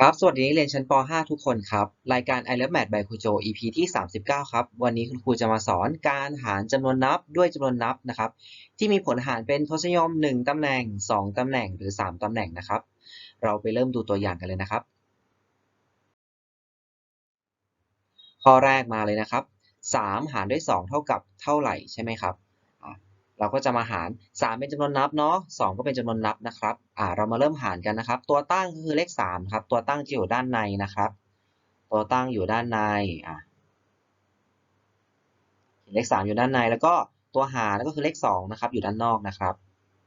ครับ สวัสดีนักเรียนชั้นป .5 ทุกคนครับ รายการ I Love Math by ครูโจ EP ที่ 39 ครับ วันนี้คุณครูจะมาสอนการหารจำนวนนับด้วยจำนวนนับนะครับ ที่มีผลหารเป็นทศนิยม 1ตำแหน่ง 2ตำแหน่งหรือ 3ตำแหน่งนะครับ เราไปเริ่มดูตัวอย่างกันเลยนะครับ ข้อแรกมาเลยนะครับ 3 หารด้วย 2 เท่ากับเท่าไหร่ใช่ไหมครับ เราก็จะมาหาร 3 เป็นจำนวนนับเนาะ2ก็เป็นจำนวนนับนะครับอ่าเรามาเริ่มหารกันนะครับ ตัวตั้งก็คือเลข3ครับ ตัวตั้งจะอยู่ด้านในนะครับ ตัวตั้งอยู่ด้านในอะเลข3อยู่ด้านในแล้วก็ตัวหารก็คือเลข2นะครับ อยู่ด้านนอกนะครับ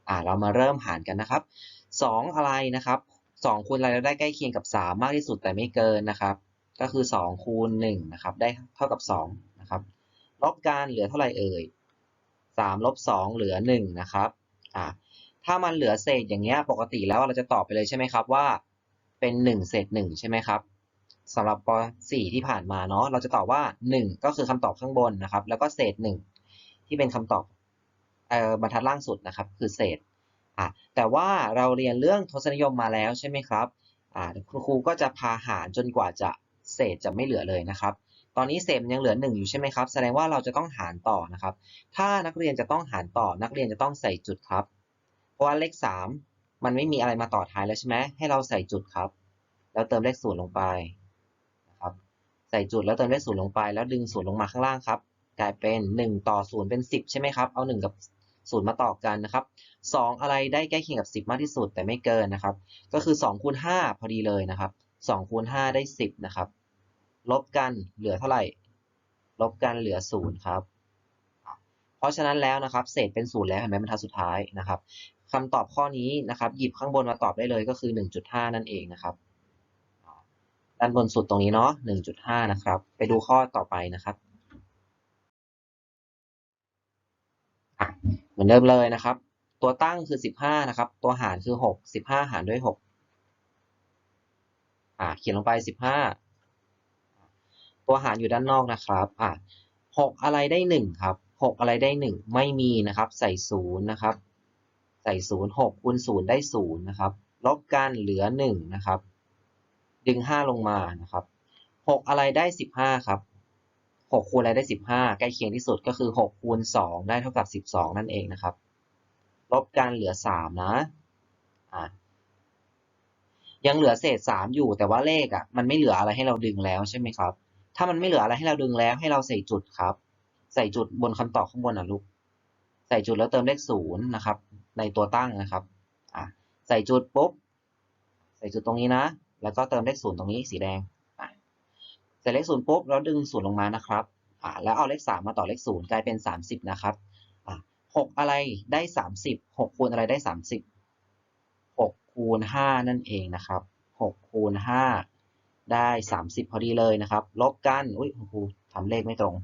อ่าเรามาเริ่มหารกันนะครับ 2 อะไรนะครับ2คูณอะไรเราได้ใกล้เคียงกับ 3 มากที่สุดแต่ไม่เกินนะครับ ก็คือ2คูณ1นะครับ ได้เท่ากับ2นะครับ ลบกันเหลือเท่าไหร่เอ่ย 3ลบ2เหลือ1นะครับอ่าถ้ามันเหลือเศษอย่างเงี้ยปกติแล้วเราจะตอบไปเลยใช่ไหมครับว่า เป็น 1 เศษ 1 ใช่ไหมครับสำหรับป .4 ที่ผ่านมาเนาะเราจะตอบว่า 1 ก็คือคำตอบข้างบนนะครับ แล้วก็เศษ 1 ที่เป็นคำตอบเอ่อบรรทัดล่างสุดนะครับ คือเศษอะแต่ว่าเราเรียนเรื่องทศนิยมมาแล้วใช่ไหมครับอ่าครูก็จะพาหารจนกว่าจะเศษจะไม่เหลือเลยนะครับ ตอนนี้เศษมันยังเหลือ 1 อยู่ใช่ไหมครับ แสดงว่าเราจะต้องหารต่อนะครับ ถ้านักเรียนจะต้องหารต่อ นักเรียนจะต้องใส่จุดครับ เพราะว่าเลข 3 มันไม่มีอะไรมาต่อท้ายแล้วใช่ไหมให้เราใส่จุดครับ แล้วเติมเลขศูนย์ลงไปนะครับ ใส่จุดแล้วเติมเลขศูนย์ลงไป แล้วดึงศูนย์ลงมาข้างล่างครับ กลายเป็น 1 ต่อ0เป็น 10 ใช่ไหมครับ เอา 1 กับ0มาต่อกันนะครับ 2 อะไรได้ใกล้เคียงกับ 10 มากที่สุดแต่ไม่เกินนะครับ ก็คือ2คูณ5พอดีเลยนะครับ2คูณ5ได้ 10 นะครับ ลบกันเหลือเท่าไหร่ ลบกันเหลือ0ครับ เพราะฉะนั้นแล้วนะครับ เศษเป็น0แล้วเห็นไหมบรรทัดสุดท้ายนะครับคำตอบข้อนี้นะครับ หยิบข้างบนมาตอบได้เลยก็คือ 1.5 นั่นเองนะครับ ด้านบนสุดตรงนี้เนาะ1.5 นะครับ ไปดูข้อต่อไปนะครับเหมือนเดิมเลยนะครับ ตัวตั้งคือ 15 นะครับ ตัวหารคือ 6 15 หารด้วย 6 อ่าเขียนลงไป 15 ตัวหารอยู่ด้านนอกนะครับอ่า6อะไรได้1ครับ6อะไรได้1ไม่มีนะครับ ใส่0นย์นะครับ ใส่0 6คูณ0ได้0นย์นะครับ ลบกันเหลือ1นะครับ ดึง5ลงมานะครับ6อะไรได้15ครับ6คูณอะไรได้15ใกล้เคียงที่สุดก็คือ6คูณ2ได้เท่ากับ12นั่นเองนะครับ ลบกันเหลือ3นะอ่ายังเหลือเศษ3อยู่แต่ว่าเลขอะมันไม่เหลืออะไรให้เราดึงแล้วใช่ไหมครับ ถ้ามันไม่เหลืออะไรให้เราดึงแล้วให้เราใส่จุดครับ ใส่จุดบนคำตอบข้างบนนะลูก ใส่จุดแล้วเติมเลขศูนย์นะครับ ในตัวตั้งนะครับอะใส่จุดปุ๊บ ใส่จุดตรงนี้นะ แล้วก็เติมเลขศูนย์ตรงนี้สีแดงอะใส่เลขศูนย์ปุ๊บแล้วดึงศูนย์ลงมานะครับอะแล้วเอาเลขสามมาต่อเลขศูนย์กลายเป็นสามสิบนะครับอะหกอะไรได้สามสิบหกคูณอะไรได้สามสิบหกคูณห้านั่นเองนะครับหกคูณห้า ได้สามสิบพอดีเลยนะครับ ลบกัน อุ้ยครูทำเลขไม่ตรง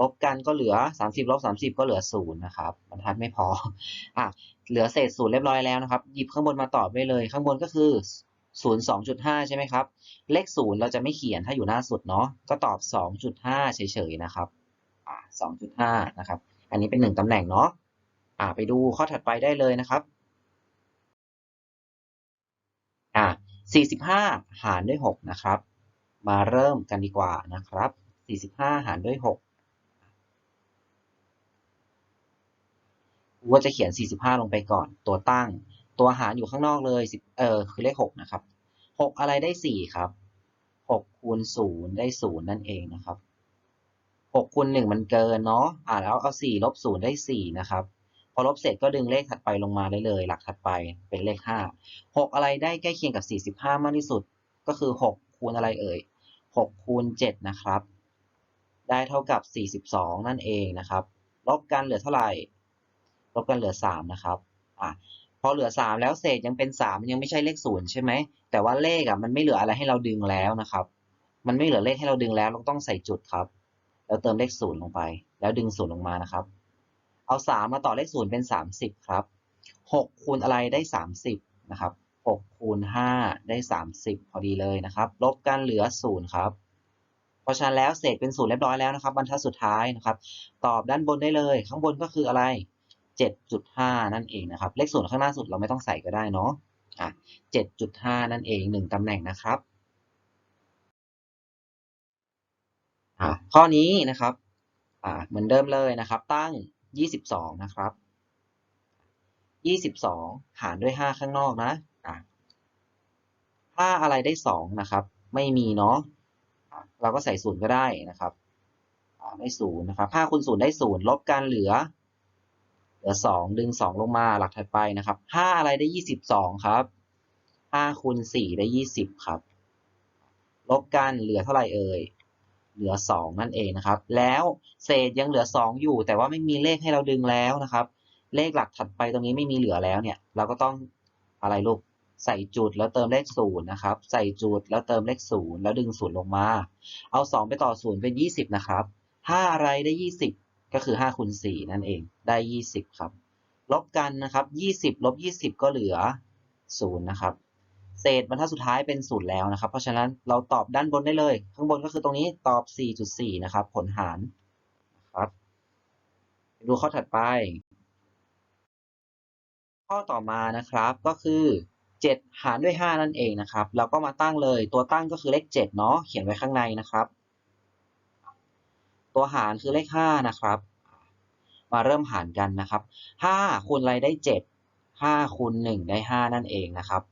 ลบกันก็เหลือ 30ลบ30 ก็เหลือ0นะครับบรรทัดไม่พอ อะ เหลือเศษ0เรียบร้อยแล้วนะครับ หยิบข้างบนมาตอบได้เลย ข้างบนก็คือ 0 2.5 ใช่ไหมครับ เลข 0 เราจะไม่เขียนถ้าอยู่หน้าสุดเนาะ ก็ตอบ 2.5 เฉยๆนะครับ อ่า2.5 นะครับ อันนี้เป็น 1ตำแหน่งเนาะ อ่าไปดูข้อถัดไปได้เลยนะครับ อ่า 45 หารด้วย 6 นะครับ มาเริ่มกันดีกว่านะครับ 45 หารด้วย 6ว่าจะเขียน 45 ลงไปก่อน ตัวตั้ง ตัวหารอยู่ข้างนอกเลยเออคือเลข 6 นะครับ 6 อะไรได้ 4 ครับ 6 คูณ 0 ได้ 0 นั่นเองนะครับ 6 คูณ 1 มันเกินเนาะ อ่าแล้วเอา 4 ลบ 0 ได้ 4 นะครับ อลบเสร็จก็ดึงเลขถัดไปลงมาได้เลย หลักถัดไปเป็นเลข 5 6 อะไรได้ใกล้เคียงกับ 45 มากที่สุด ก็คือ 6 คูณอะไรเอ่ย 6 คูณ 7 นะครับ ได้เท่ากับ 42 นั่นเองนะครับ ลบกันเหลือเท่าไหร่ ลบกันเหลือ 3 นะครับอะพอเหลือ 3 แล้วเศษยังเป็น 3 ยังไม่ใช่เลข0ใช่ไหม แต่ว่าเลขอะมันไม่เหลืออะไรให้เราดึงแล้วนะครับ มันไม่เหลือเลขให้เราดึงแล้ว เราต้องใส่จุดครับ แล้วเติมเลข0ลงไป แล้วดึง0ลงมานะครับ เอา3มาต่อเลข0เป็น30ครับ6คูณอะไรได้30นะครับ6คูณ5ได้30พอดีเลยนะครับ ลบกันเหลือ0ครับ เพราะฉะนั้นแล้วเศษเป็น0เรียบร้อยแล้วนะครับ บรรทัดสุดท้ายนะครับ ตอบด้านบนได้เลย ข้างบนก็คืออะไร7.5นั่นเองนะครับ เลขศูนย์ข้างหน้าสุดเราไม่ต้องใส่ก็ได้เนาะอะ7.5นั่นเองหนึ่งตำแหน่งนะครับอะข้อนี้นะครับอ่าเหมือนเดิมเลยนะครับ ตั้ง 22 นะครับ 22 หารด้วย 5 ข้างนอกนะถ้าอะไรได้ 2 นะครับ ไม่มีเนาะเราก็ใส่ศูนย์ก็ได้นะครับได้ศูนย์นะครับ5คูณ0ได้ศูนย์ลบกันเหลือ เหลือ2ดึง2ลงมาหลักถัดไปนะครับ5อะไรได้22ครับ5คูณ4ได้20ครับ ลบกันเหลือเท่าไหร่เอ่ย เหลือ 2 นั่นเองนะครับ แล้วเศษยังเหลือ 2 อยู่ แต่ว่าไม่มีเลขให้เราดึงแล้วนะครับ เลขหลักถัดไปตรงนี้ไม่มีเหลือแล้วเนี่ย เราก็ต้องอะไรลูกใส่จุดแล้วเติมเลข0นะครับ ใส่จุดแล้วเติมเลข0แล้วดึง0ลงมา เอา 2 ไปต่อ0เป็น 20 นะครับ 5 อะไรได้ 20 ก็คือ5คูณ4นั่นเองได้ 20 ครับ ลบกันนะครับ 20ลบ20 ก็เหลือ0นะครับ เศษบรรทัดสุดท้ายเป็น0แล้วนะครับ เพราะฉะนั้นเราตอบด้านบนได้เลย ข้างบนก็คือตรงนี้ตอบ 4.4 นะครับ ผลหารนะครับ ดูข้อถัดไป ข้อต่อมานะครับก็คือ 7 หารด้วย 5 นั่นเองนะครับ เราก็มาตั้งเลยตัวตั้งก็คือเลข 7 เนาะเขียนไว้ข้างในนะครับ ตัวหารคือเลข 5 นะครับ มาเริ่มหารกันนะครับ 5คูณอะไรได้ 7 5คูณ1ได้ 5 นั่นเองนะครับ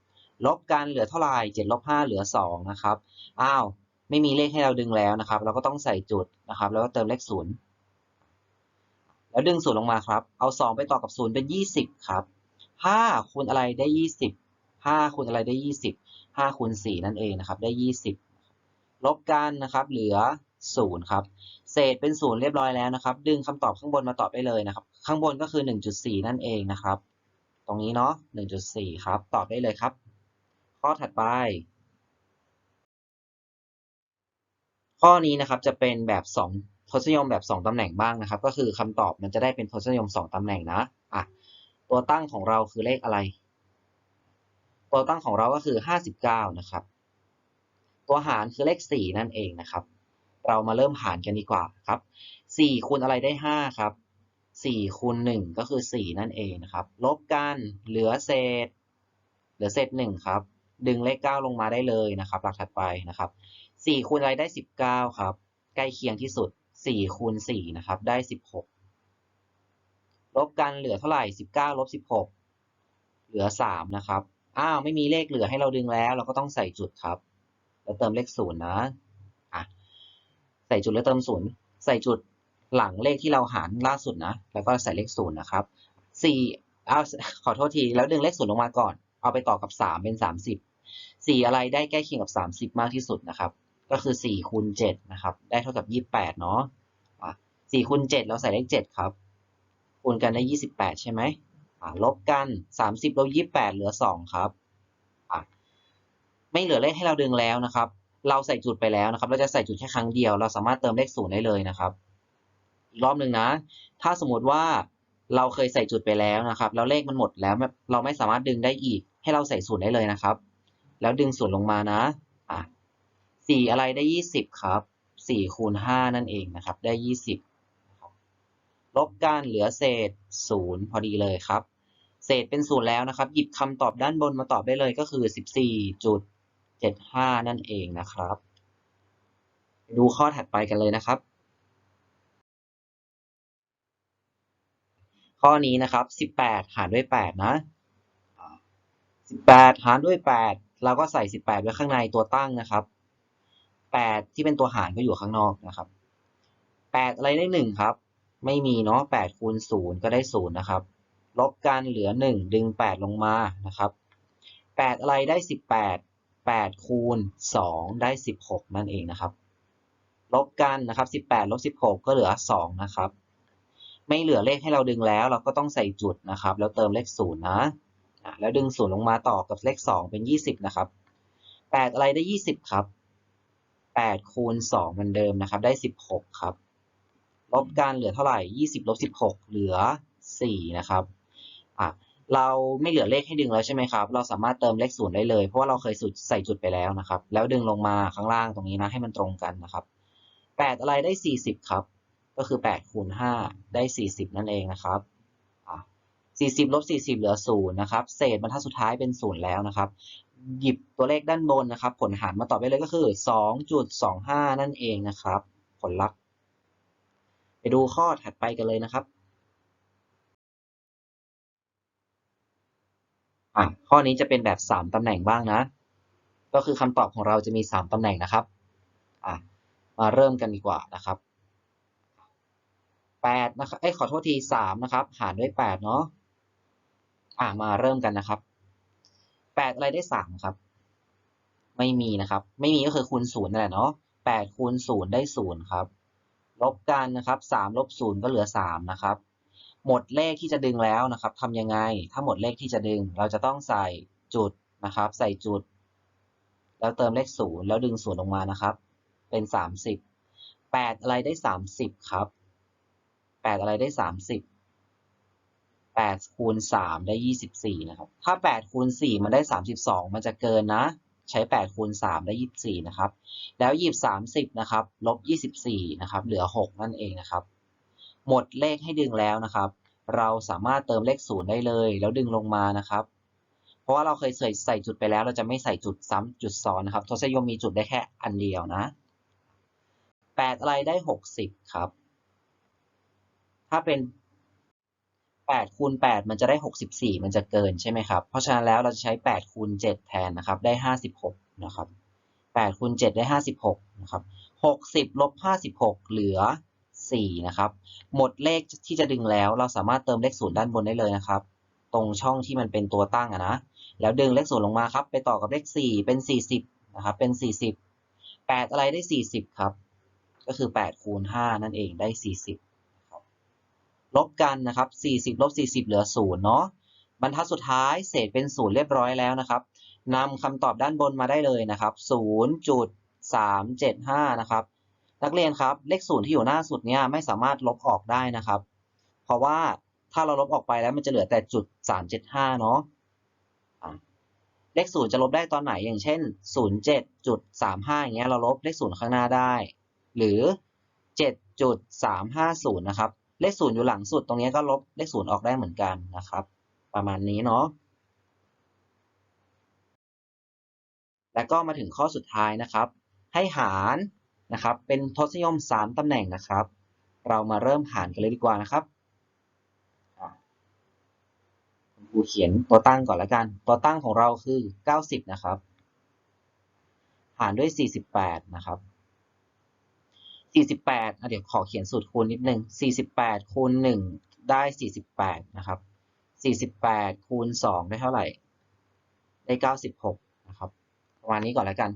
ลบกันเหลือเท่าไหร่7ลบ5เหลือ2นะครับ อ้าว ไม่มีเลขให้เราดึงแล้วนะครับ เราก็ต้องใส่จุดนะครับ แล้วก็เติมเลข0แล้วดึง0ลงมาครับ เอา 2 ไปต่อกับ 0 เป็น 20 ครับ5คูณอะไรได้ 20 5คูณอะไรได้ 20 5คูณ4นั่นเองนะครับ ได้ 20 ลบกันนะครับ เหลือ 0 ครับ เศษเป็น 0 เรียบร้อยแล้วนะครับ ดึงคำตอบข้างบนมาตอบได้เลยนะครับ ข้างบนก็คือ 1.4 นั่นเองนะครับ ตรงนี้เนาะ 1.4 ครับ ตอบได้เลยครับ ข้อถัดไป ข้อนี้นะครับจะเป็นแบบ2ทศนิยมแบบ 2ตำแหน่งบ้างนะครับ ก็คือคำตอบมันจะได้เป็นทศนิยม 2ตำแหน่งนะอะตัวตั้งของเราคือเลขอะไร ตัวตั้งของเราก็คือ 59 นะครับ ตัวหารคือเลข 4 นั่นเองนะครับ เรามาเริ่มหารกันดีกว่าครับ 4คูณอะไรได้ 5 ครับ 4คูณ1ก็คือ 4 นั่นเองนะครับ ลบกันเหลือเศษ เหลือเศษ 1 ครับ ดึงเลข 9 ลงมาได้เลยนะครับหลักถัดไปนะครับ4คูณอะไรได้ 19 ครับ ใกล้เคียงที่สุด4คูณ4นะครับได้ 16 ลบกันเหลือเท่าไหร่ 19ลบ16 เหลือ 3 นะครับอ้าวไม่มีเลขเหลือให้เราดึงแล้ว เราก็ต้องใส่จุดครับแล้วเติมเลข0นะอะใส่จุดแล้วเติม0ใส่จุดหลังเลขที่เราหารล่าสุดนะ แล้วก็ใส่เลข0นะครับ4อ้าวขอโทษทีแล้วดึงเลข0ลงมาก่อน เอาไปต่อกับ 3 เป็น 30 4 อะไรได้ใกล้เคียงกับ 30 มากที่สุดนะครับ ก็คือ4คูณ7นะครับ ได้เท่ากับ 28 เนาะอะ4คูณ7เราใส่เลข7ครับ คูณกันได้ 28 ใช่ไหมอะลบกัน 30ลบ28 เหลือ 2 ครับอะไม่เหลือเลขให้เราดึงแล้วนะครับ เราใส่จุดไปแล้วนะครับ เราจะใส่จุดแค่ครั้งเดียว เราสามารถเติมเลข0ได้เลยนะครับ อีกรอบหนึ่งนะ ถ้าสมมติว่าเราเคยใส่จุดไปแล้วนะครับ แล้วเลขมันหมดแล้วเราไม่สามารถดึงได้อีก ให้เราใส่ศูนย์ได้เลยนะครับ แล้วดึงศูนย์ลงมานะอะสี่อะไรได้ยี่สิบครับสี่คูณห้านั่นเองนะครับ ได้ยี่สิบลบกันเหลือเศษศูนย์พอดีเลยครับ เศษเป็นศูนย์แล้วนะครับ หยิบคำตอบด้านบนมาตอบได้เลยก็คือสิบสี่จุดเจ็ดห้านั่นเองนะครับ ดูข้อถัดไปกันเลยนะครับ ข้อนี้นะครับ18หารด้วย8นะ 18 หารด้วย 8 เราก็ใส่ 18 ไว้ข้างในตัวตั้งนะครับ 8 ที่เป็นตัวหารก็อยู่ข้างนอกนะครับ 8 อะไรได้ 1 ครับ ไม่มีเนาะ8คูณ0ก็ได้ 0 นะครับ ลบกันเหลือ 1 ดึง 8 ลงมานะครับ 8 อะไรได้ 18 8คูณ2ได้ 16 นั่นเองนะครับ ลบกันนะครับ 18ลบ16 ก็เหลือ 2 นะครับ ไม่เหลือเลขให้เราดึงแล้ว เราก็ต้องใส่จุดนะครับ แล้วเติมเลขศูนย์นะ แล้วดึงศูนย์ลงมาต่อกับเลขสองเป็นยี่สิบนะครับแปดอะไรได้ยี่สิบครับแปดคูณสองเหมือนเดิมนะครับ ได้สิบหกครับ ลบกันเหลือเท่าไหร่ยี่สิบลบสิบหกเหลือสี่นะครับอะเราไม่เหลือเลขให้ดึงแล้วใช่ไหมครับ เราสามารถเติมเลขศูนย์ได้เลย เพราะว่าเราเคยใส่จุดไปแล้วนะครับ แล้วดึงลงมาข้างล่างตรงนี้นะให้มันตรงกันนะครับแปดอะไรได้สี่สิบครับ ก็คือ8คูณ5ได้40นั่นเองนะครับ 40ลบ40 เหลือ0นะครับ เศษบรรทัดสุดท้ายเป็น 0 แล้วนะครับ หยิบตัวเลขด้านบนนะครับ ผลหารมาตอบได้เลยก็คือ 2.25 นั่นเองนะครับ ผลลัพธ์ ไปดูข้อถัดไปกันเลยนะครับอะข้อนี้จะเป็นแบบ 3 ตำแหน่งบ้างนะ ก็คือคำตอบของเราจะมี 3 ตำแหน่งนะครับอะมาเริ่มกันดีกว่านะครับ8นะครับเอ้ยขอโทษที3นะครับ หารด้วย8เนาะ อะมาเริ่มกันนะครับ8อะไรได้3ครับ ไม่มีนะครับ ไม่มีก็คือคูณ0นั่นแหละเนาะ8คูณ0ได้0ครับ ลบกันนะครับ3ลบ0ก็เหลือ3นะครับ หมดเลขที่จะดึงแล้วนะครับทำยังไง ถ้าหมดเลขที่จะดึง เราจะต้องใส่จุดนะครับ ใส่จุด แล้วเติมเลข0แล้วดึง0ลงมานะครับ เป็น30 8อะไรได้30ครับ8อะไรได้30 8คูณ3ได้ 24 นะครับ ถ้า 8คูณ4มันได้ 32 มันจะเกินนะ ใช้ 8คูณ3ได้ 24 นะครับ แล้วหยิบ 30 นะครับ ลบ 24 นะครับ เหลือ 6 นั่นเองนะครับ หมดเลขให้ดึงแล้วนะครับ เราสามารถเติมเลข 0 ได้เลย แล้วดึงลงมานะครับ เพราะว่าเราเคยใส่ใส่จุดไปแล้ว เราจะไม่ใส่จุดซ้ำจุดซ้อนนะครับ ทศนิยมมีจุดได้แค่อันเดียวนะ 8 อะไรได้ 60 ครับ ถ้าเป็น 8คูณ8มันจะได้ 64 มันจะเกินใช่ไหมครับ เพราะฉะนั้นแล้วเราจะใช้8คูณ7แทนนะครับ ได้ 56 นะครับ8คูณ7ได้ 56 นะครับ 60ลบ56 เหลือ 4 นะครับ หมดเลขที่จะดึงแล้วเราสามารถเติมเลข0ด้านบนได้เลยนะครับ ตรงช่องที่มันเป็นตัวตั้งอะนะ แล้วดึงเลข0ลงมาครับ ไปต่อกับเลข 4 เป็น 40 นะครับ เป็น 40 8 อะไรได้ 40 ครับ ก็คือ 8 คูณ 5 นั่นเองได้ 40 ลบกันนะครับ40ลบ40 เหลือ0เนาะบรรทัดสุดท้ายเศษเป็น0เรียบร้อยแล้วนะครับนำคำตอบด้านบนมาได้เลยนะครับ0.375นะครับนักเรียนครับเลข0ที่อยู่หน้าสุดเนี่ยไม่สามารถลบออกได้นะครับ เพราะว่าถ้าเราลบออกไปแล้วมันจะเหลือแต่จุด375เนาะเลข0จะลบได้ตอนไหนอย่างเช่น 07.35อย่างเงี้ยเราลบเลข0ข้างหน้าได้ หรือ 7.350 นะครับ เลขศูนย์อยู่หลังสุดตรงนี้ก็ลบเลขศูนย์ออกได้เหมือนกันนะครับ ประมาณนี้เนาะแล้วก็มาถึงข้อสุดท้ายนะครับ ให้หารนะครับ เป็นทศนิยม 3ตำแหน่งนะครับ เรามาเริ่มหารกันเลยดีกว่านะครับครูเขียนตัวตั้งก่อนแล้วกัน ตัวตั้งของเราคือ 90 นะครับ หารด้วย 48 นะครับ 48เดี๋ยวขอเขียนสูตรคูณนิดนึง 48 คูณ 1 ได้ 48 นะครับ 48 คูณ 2 ได้เท่าไหร่ ได้ 96 นะครับ ประมาณนี้ก่อนแล้วกัน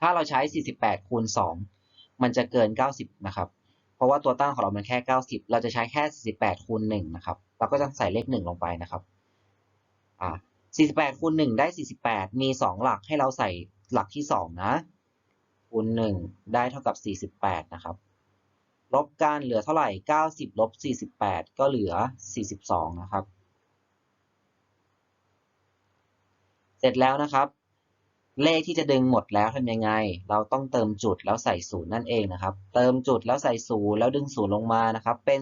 ถ้าเราใช้ 48 คูณ 2 มันจะเกิน 90 นะครับ เพราะว่าตัวตั้งของเรามันแค่ 90 เราจะใช้แค่ 48 คูณ 1 นะครับ เราก็จะใส่เลข 1 ลงไปนะครับ อ่า48คูณ1ได้ 48 มี 2 หลักให้เราใส่หลักที่ 2 นะ คูณ1ได้เท่ากับ 48 นะครับ ลบกันเหลือเท่าไหร่ 90ลบ48 ก็เหลือ 42 นะครับ เสร็จแล้วนะครับ เลขที่จะดึงหมดแล้วทำยังไง เราต้องเติมจุดแล้วใส่ศูนย์นั่นเองนะครับ เติมจุดแล้วใส่ศูนย์แล้วดึงศูนย์ลงมานะครับ เป็น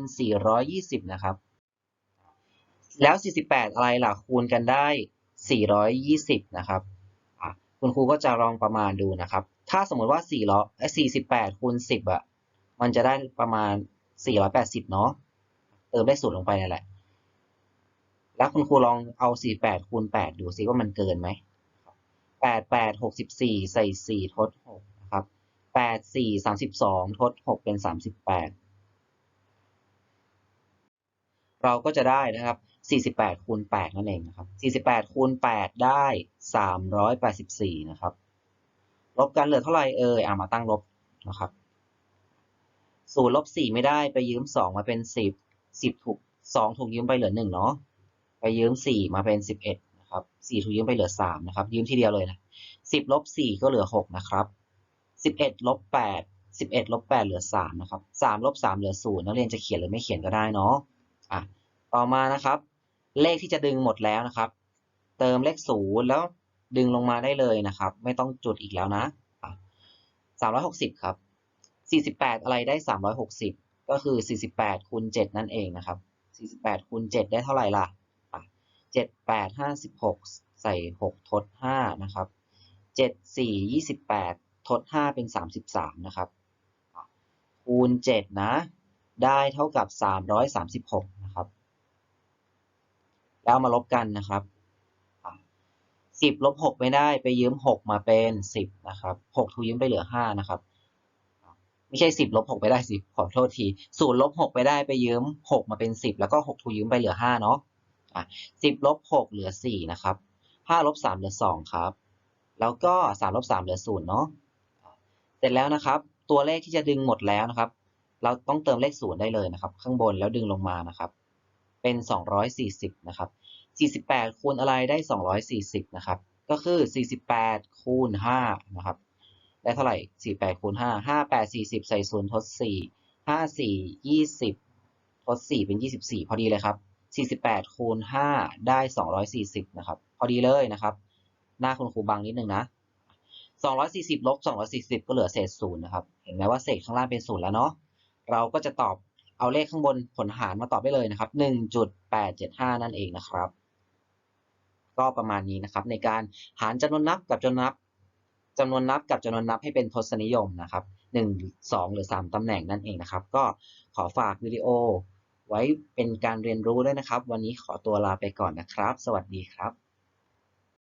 420 นะครับ แล้ว 48 อะไรล่ะ คูณกันได้ 420 นะครับ คุณครูก็จะลองประมาณดูนะครับ ถ้าสมมติว่า4ล้อ48คูณ10อะ มันจะได้ประมาณ 480 เนาะ เติมได้สูตรลงไปนั่นแหละ แล้วคุณครูลองเอา 48คูณ8ดูซิว่ามันเกินไหม 8 8 64 ใส่ 4 ทด 6 นะครับ 8 4 32 ทด 6 เป็น 38 เราก็จะได้นะครับ 48คูณ8นั่นเองนะครับ48คูณ8ได้ 384 นะครับ ลบกันเหลือเท่าไหร่เอ่ยอ่ามาตั้งลบนะครับศูนย์ลบสี่ไม่ได้ไปยืมสองมาเป็นสิบสิบถูกสองถูกยืมไปเหลือหนึ่งเนาะ ไปยืมสี่มาเป็นสิบเอ็ดนะครับสี่ถูกยืมไปเหลือสามนะครับ ยืมทีเดียวเลยนะสิบลบสี่ก็เหลือหกนะครับสิบเอ็ดลบแปดสิบเอ็ดลบแปดเหลือสามนะครับสามลบสามเหลือศูนย์นักเรียนจะเขียนหรือไม่เขียนก็ได้เนาะ อะ ต่อมานะครับ เลขที่จะดึงหมดแล้วนะครับ เติมเลขศูนย์แล้วดึงลงมาได้เลยนะครับ ไม่ต้องจุดอีกแล้วนะสามร้อยหกสิบครับสี่สิบแปดอะไรได้สามร้อยหกสิบก็คือสี่สิบแปดคูณเจ็ดนั่นเองนะครับสี่สิบแปดคูณเจ็ดได้เท่าไหร่ล่ะเจ็ดแปดห้าสิบหกใส่หกทดห้านะครับเจ็ดสี่ยี่สิบแปดทดห้าเป็นสามสิบสามนะครับ คูณเจ็ดนะ ได้เท่ากับสามร้อยสามสิบหก แล้วมาลบกันนะครับสิบลบหกไม่ได้ไปยืมหกมาเป็นสิบนะครับหกถูกยืมไปเหลือห้านะครับ ไม่ใช่สิบลบหกไปได้สิขอโทษทีศูนย์ลบหกไปได้ไปยืมหกมาเป็นสิบแล้วก็หกถูกยืมไปเหลือห้าเนาะะสิบลบหกเหลือสี่นะครับห้าลบสามเหลือสองครับ แล้วก็สามลบสามเหลือศูนย์เนาะอะเสร็จแล้วนะครับ ตัวเลขที่จะดึงหมดแล้วนะครับ เราต้องเติมเลขศูนย์ได้เลยนะครับ ข้างบนแล้วดึงลงมานะครับ เป็นสองร้อยสี่สิบนะครับ 48 คูณอะไรได้ 240 นะครับ ก็คือ 48 คูณ 5 นะครับ ได้เท่าไหร่ 48 คูณ 5 5 8 40 ใส่0ทด 4 5 4 20 ทด 4 เป็น 24 พอดีเลยครับ 48 คูณ 5 ได้ 240 นะครับ พอดีเลยนะครับ หน้าคุณครูบางนิดนึงนะ 240 ลบ 240 ก็เหลือเศษศูนย์นะครับ เห็นไหมว่าเศษข้างล่างเป็นศูนย์แล้วเนาะ เราก็จะตอบ เอาเลขข้างบนผลหารมาตอบได้เลยนะครับ 1.875 นั่นเองนะครับ ก็ประมาณนี้นะครับ ในการหารจำนวนนับกับจำนวนนับจำนวนนับกับจำนวนนับให้เป็นทศนิยมนะครับ 1 2 หรือ 3 ตำแหน่งนั่นเองนะครับ ก็ขอฝากวิดีโอ ไว้เป็นการเรียนรู้ด้วยนะครับ วันนี้ขอตัวลาไปก่อนนะครับ สวัสดีครับ